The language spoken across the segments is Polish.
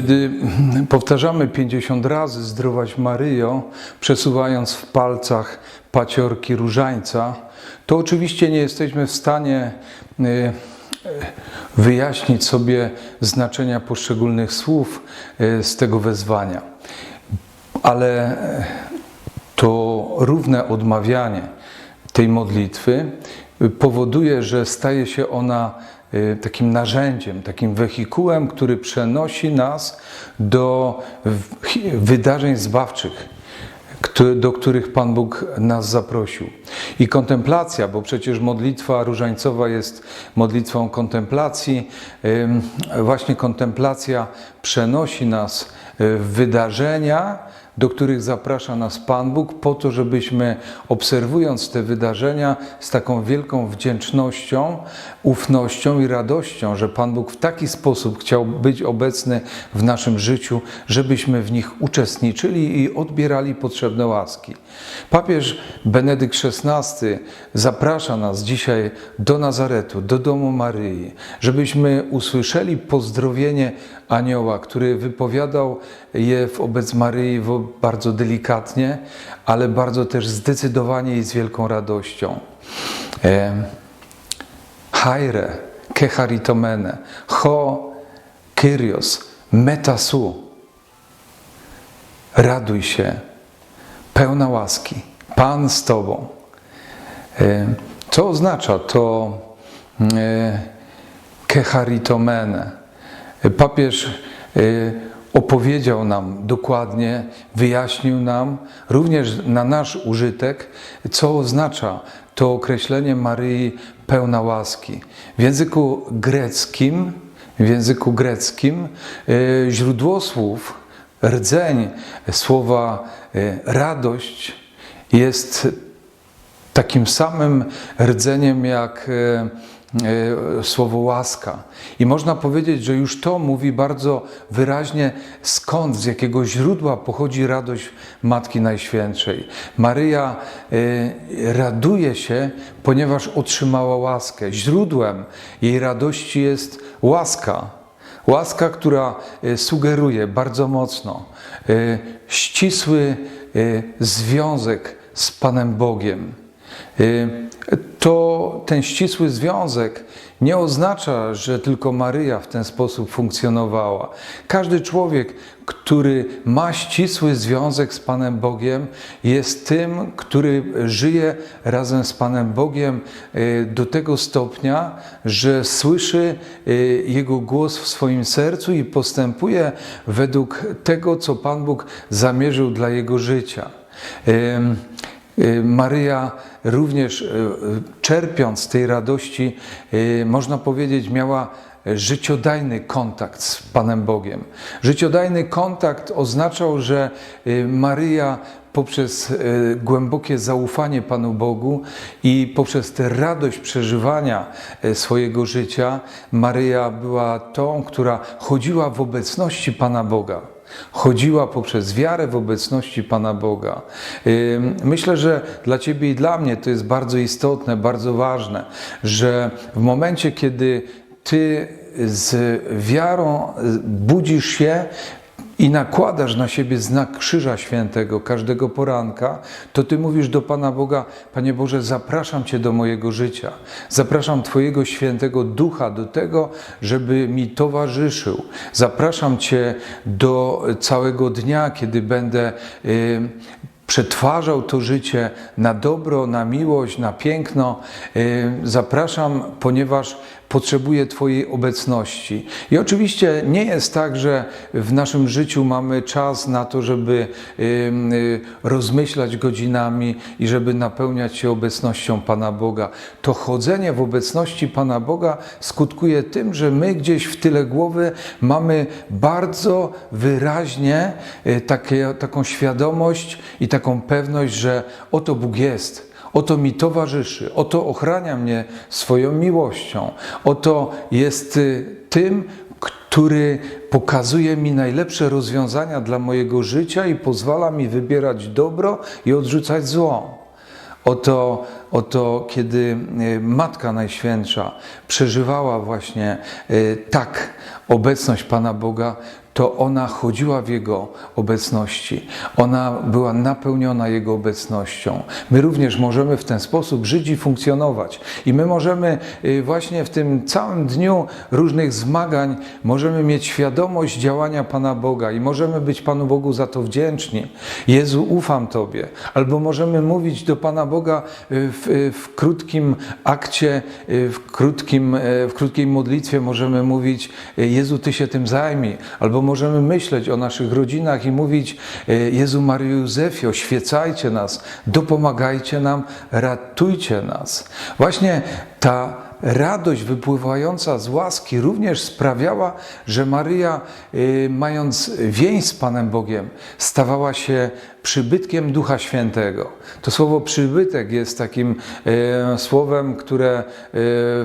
Kiedy powtarzamy 50 razy zdrowaś Maryjo, przesuwając w palcach paciorki różańca, to oczywiście nie jesteśmy w stanie y, wyjaśnić sobie znaczenia poszczególnych słów y, z tego wezwania. Ale to równe odmawianie tej modlitwy powoduje, że staje się ona y, takim narzędziem, takim wehikułem, który przenosi nas do wydarzeń zbawczych, do których Pan Bóg nas zaprosił. I kontemplacja, bo przecież modlitwa różańcowa jest modlitwą kontemplacji, właśnie kontemplacja przenosi nas y, w wydarzenia, do których zaprasza nas Pan Bóg, po to, żebyśmy obserwując te wydarzenia z taką wielką wdzięcznością, ufnością i radością, że Pan Bóg w taki sposób chciał być obecny w naszym życiu, żebyśmy w nich uczestniczyli i odbierali potrzebne łaski. Papież Benedykt XVI zaprasza nas dzisiaj do Nazaretu, do domu Maryi, żebyśmy usłyszeli pozdrowienie anioła, który wypowiadał je wobec Maryi bardzo delikatnie, ale bardzo też zdecydowanie i z wielką radością. E, Haire, kecharitomene, ho kyrios, metasu. Raduj się, pełna łaski, Pan z Tobą. E, Co oznacza to e, kecharitomene? Papież e, opowiedział nam dokładnie, wyjaśnił nam, również na nasz użytek, co oznacza to określenie Maryi pełna łaski. W języku greckim, w języku greckim e, źródło słów, rdzeń słowa e, radość jest takim samym rdzeniem jak słowo łaska. I można powiedzieć, że już to mówi bardzo wyraźnie, skąd, z jakiego źródła pochodzi radość Matki Najświętszej. Maryja e, raduje się, ponieważ otrzymała łaskę. Źródłem jej radości jest łaska. Łaska, która e, sugeruje bardzo mocno e, ścisły e, związek z Panem Bogiem. Y, To ten ścisły związek nie oznacza, że tylko Maryja w ten sposób funkcjonowała. Każdy człowiek, który ma ścisły związek z Panem Bogiem, jest tym, który żyje razem z Panem Bogiem y, do tego stopnia, że słyszy y, Jego głos w swoim sercu i postępuje według tego, co Pan Bóg zamierzył dla jego życia. Y, Maryja również y, czerpiąc tej radości, y, można powiedzieć, miała życiodajny kontakt z Panem Bogiem. Życiodajny kontakt oznaczał, że Maryja poprzez głębokie zaufanie Panu Bogu i poprzez tę radość przeżywania swojego życia, Maryja była tą, która chodziła w obecności Pana Boga chodziła poprzez wiarę w obecności Pana Boga. Myślę, że dla Ciebie i dla mnie to jest bardzo istotne, bardzo ważne, że w momencie, kiedy Ty z wiarą budzisz się, i nakładasz na siebie znak Krzyża Świętego każdego poranka, to ty mówisz do Pana Boga: Panie Boże, zapraszam Cię do mojego życia. Zapraszam Twojego świętego ducha do tego, żeby mi towarzyszył. Zapraszam Cię do całego dnia, kiedy będę. y, przetwarzał to życie na dobro, na miłość, na piękno. Y, Zapraszam, ponieważ potrzebuję Twojej obecności. I oczywiście nie jest tak, że w naszym życiu mamy czas na to, żeby y, rozmyślać godzinami i żeby napełniać się obecnością Pana Boga. To chodzenie w obecności Pana Boga skutkuje tym, że my gdzieś w tyle głowy mamy bardzo wyraźnie y, takie, taką świadomość i taką pewność, że oto Bóg jest. Oto mi towarzyszy, oto ochrania mnie swoją miłością, oto jest y, tym, który pokazuje mi najlepsze rozwiązania dla mojego życia i pozwala mi wybierać dobro i odrzucać zło. Oto oto kiedy e, Matka Najświętsza przeżywała właśnie e, tak obecność Pana Boga, to ona chodziła w Jego obecności. Ona była napełniona Jego obecnością. My również możemy w ten sposób żyć i funkcjonować. I my możemy y, właśnie w tym całym dniu różnych zmagań, możemy mieć świadomość działania Pana Boga i możemy być Panu Bogu za to wdzięczni. Jezu, ufam Tobie. Albo możemy mówić do Pana Boga y, w, y, w krótkim akcie, w, krótkim, w krótkiej modlitwie możemy mówić Jezu, Ty się tym zajmij. Albo możemy myśleć o naszych rodzinach i mówić Jezu Maryjo Józefie, oświecajcie nas, dopomagajcie nam, ratujcie nas. Właśnie ta radość wypływająca z łaski również sprawiała, że Maryja, y, mając więź z Panem Bogiem, stawała się przybytkiem Ducha Świętego. To słowo przybytek jest takim e, słowem, które e,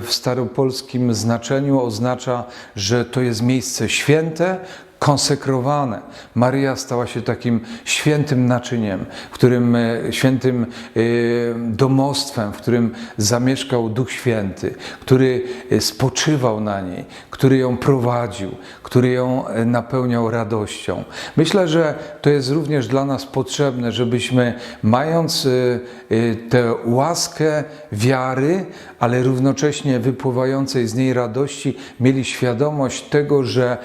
w staropolskim znaczeniu oznacza, że to jest miejsce święte, konsekrowane. Maryja stała się takim świętym naczyniem, w którym e, świętym e, domostwem, w którym zamieszkał Duch Święty, który e, spoczywał na niej, który ją prowadził, który ją napełniał radością. Myślę, że to jest również dla nas potrzebne, żebyśmy mając tę łaskę wiary, ale równocześnie wypływającej z niej radości, mieli świadomość tego, że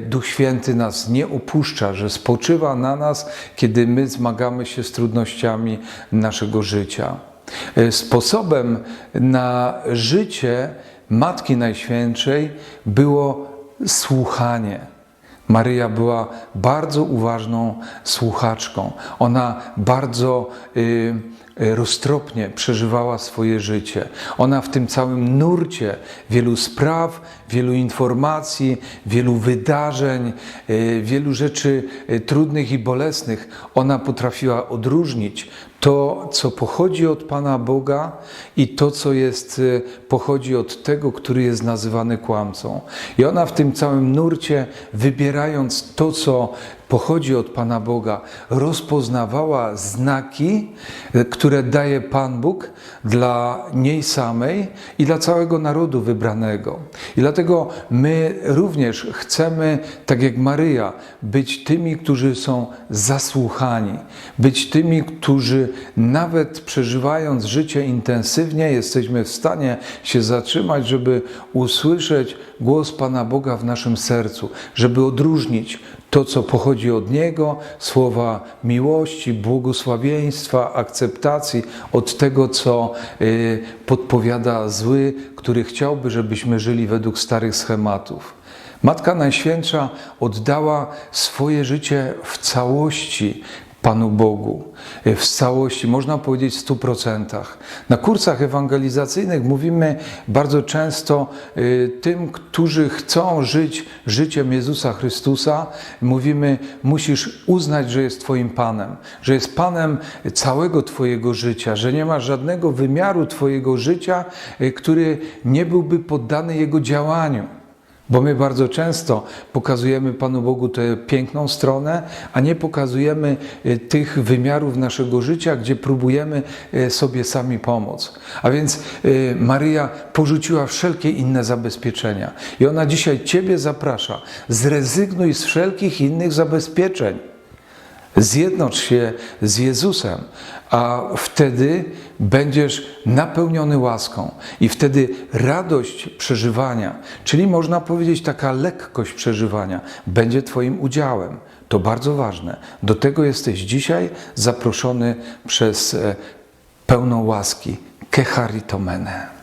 Duch Święty Święty nas nie opuszcza, że spoczywa na nas, kiedy my zmagamy się z trudnościami naszego życia. E, sposobem na życie Matki Najświętszej było słuchanie. Maryja była bardzo uważną słuchaczką. Ona bardzo. Yy, E, roztropnie przeżywała swoje życie. Ona w tym całym nurcie wielu spraw, wielu informacji, wielu wydarzeń, e, wielu rzeczy e, trudnych i bolesnych, ona potrafiła odróżnić to, co pochodzi od Pana Boga i to, co jest, pochodzi od tego, który jest nazywany kłamcą. I ona w tym całym nurcie, wybierając to, co pochodzi od Pana Boga, rozpoznawała znaki, które daje Pan Bóg dla niej samej i dla całego narodu wybranego. I dlatego my również chcemy, tak jak Maryja, być tymi, którzy są zasłuchani, być tymi, którzy nawet przeżywając życie intensywnie, jesteśmy w stanie się zatrzymać, żeby usłyszeć głos Pana Boga w naszym sercu, żeby odróżnić to, co pochodzi od Niego, słowa miłości, błogosławieństwa, akceptacji, od tego, co y, podpowiada zły, który chciałby, żebyśmy żyli według starych schematów. Matka Najświętsza oddała swoje życie w całości Panu Bogu w całości, można powiedzieć w stu procentach. Na kursach ewangelizacyjnych mówimy bardzo często y, tym, którzy chcą żyć życiem Jezusa Chrystusa, mówimy, musisz uznać, że jest Twoim Panem, że jest Panem całego Twojego życia, że nie ma żadnego wymiaru Twojego życia, y, który nie byłby poddany Jego działaniu. Bo my bardzo często pokazujemy Panu Bogu tę piękną stronę, a nie pokazujemy e, tych wymiarów naszego życia, gdzie próbujemy e, sobie sami pomóc. A więc e, Maryja porzuciła wszelkie inne zabezpieczenia. I ona dzisiaj Ciebie zaprasza: zrezygnuj z wszelkich innych zabezpieczeń. Zjednocz się z Jezusem, a wtedy będziesz napełniony łaską i wtedy radość przeżywania, czyli można powiedzieć taka lekkość przeżywania, będzie Twoim udziałem. To bardzo ważne. Do tego jesteś dzisiaj zaproszony przez e, pełną łaski, kecharitomene.